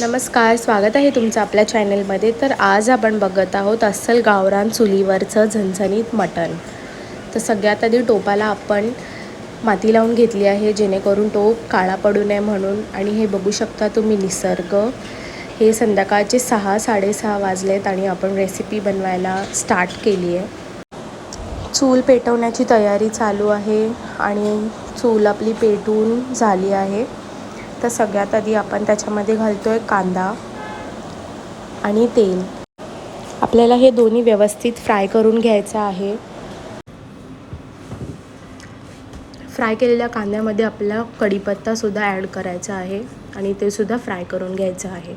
नमस्कार स्वागत आहे तुमचं आपल्या चॅनलमध्ये. तर आज आपण बघत आहोत अस्सल गावरान चुलीवरचं झणझणीत मटण. तर सगळ्यात आधी टोपाला आपण माती लावून घेतली आहे जेणेकरून टोप काळा पडू नये म्हणून. आणि हे बघू शकता तुम्ही निसर्ग. हे संध्याकाळचे सहा साडेसहा वाजलेत आणि आपण रेसिपी बनवायला स्टार्ट केली आहे. चूल पेटवण्याची तयारी चालू आहे आणि चूल आपली पेटून झाली आहे. तर सगळ्यात आधी आपण त्याच्यामध्ये घालतो आहे कांदा आणि तेल. आपल्याला हे दोन्ही व्यवस्थित फ्राय करून घ्यायचं आहे. फ्राय केलेल्या कांद्यामध्ये आपल्याला कढीपत्तासुद्धा ॲड करायचा आहे आणि ते सुद्धा फ्राय करून घ्यायचं आहे.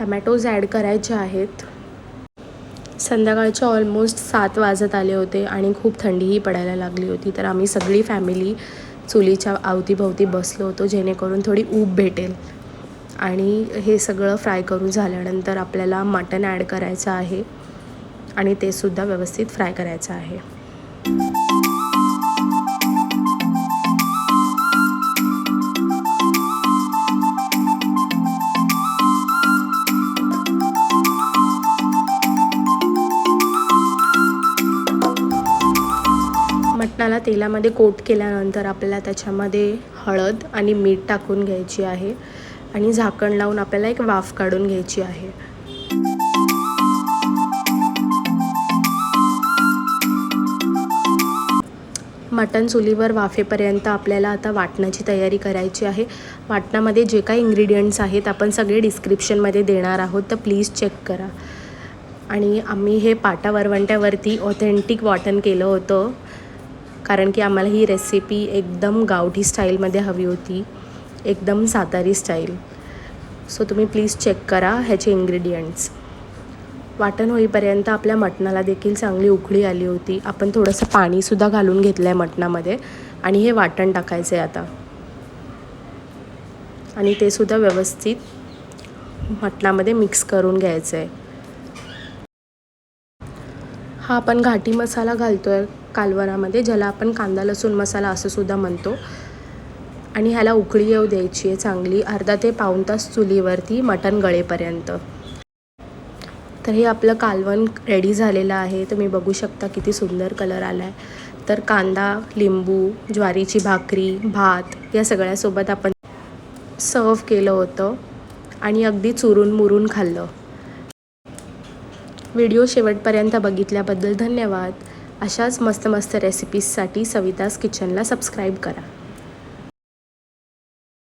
टमॅटोज ॲड करायचे आहेत. संध्याकाळचे ऑलमोस्ट सात वाजत आले होते आणि खूप थंडीही पडायला लागली होती. तर आम्ही सगळी फॅमिली चुलीच्या अवतीभवती बसलो होतो जेणेकरून थोडी ऊब भेटेल. आणि हे सगळं फ्राय करून झाल्यानंतर आपल्याला मटण ॲड करायचं आहे आणि ते सुद्धा व्यवस्थित फ्राय करायचं आहे. मटणाला तेलामध्ये कोट केल्यानंतर आपल्याला त्याच्यामध्ये हळद आणि मीठ टाकून घ्यायची आहे आणि झाकण लावून आपल्याला एक वाफ काढून घ्यायची आहे. मटण चुलीवर वाफेपर्यंत आपल्याला आता वाटणाची तयारी करायची आहे. वाटणामध्ये जे काही इंग्रेडियंट्स आहेत आपण सगळे डिस्क्रिप्शनमध्ये देणार आहोत तर प्लीज चेक करा. आणि आम्ही हे पाटा वरवंट्यावरती ऑथेंटिक वाटण केलं होतं. कारण की आम्हाला ही रेसिपी एकदम गावठी स्टाईलमध्ये हवी होती. एकदम सातारी स्टाईल सो तुम्ही प्लीज चेक करा ह्याचे इंग्रेडियंट्स वाटण होईपर्यंत आपल्या मटणाला देखील चांगली उकळी आली होती. आपण थोडंसं पाणीसुद्धा घालून घेतलं आहे मटणामध्ये आणि हे वाटण टाकायचं आहे आता. आणि ते सुद्धा व्यवस्थित मटणामध्ये मिक्स करून घ्यायचं आहे हा आपण घाटी मसाला घालतो आहे कालवणामध्ये ज्याला आपण कांदा लसूण मसाला असं सुद्धा म्हणतो. आणि ह्याला उकळी येऊ द्यायची आहे चांगली अर्धा ते पाऊण तास चुलीवरती मटण गळेपर्यंत. तर हे आपलं कालवण रेडी झालेलं आहे. तुम्ही बघू शकता किती सुंदर कलर आला आहे तर कांदा लिंबू ज्वारीची भाकरी भात या सगळ्यासोबत आपण सर्व केलं होतं. आणि अगदी चुरून मुरून खाल्लं. व्हिडिओ शेवटपर्यंत बघितल्याबद्दल धन्यवाद. अशाच मस्त मस्त रेसिपीजसाठी सविताज किचनला सबस्क्राईब करा.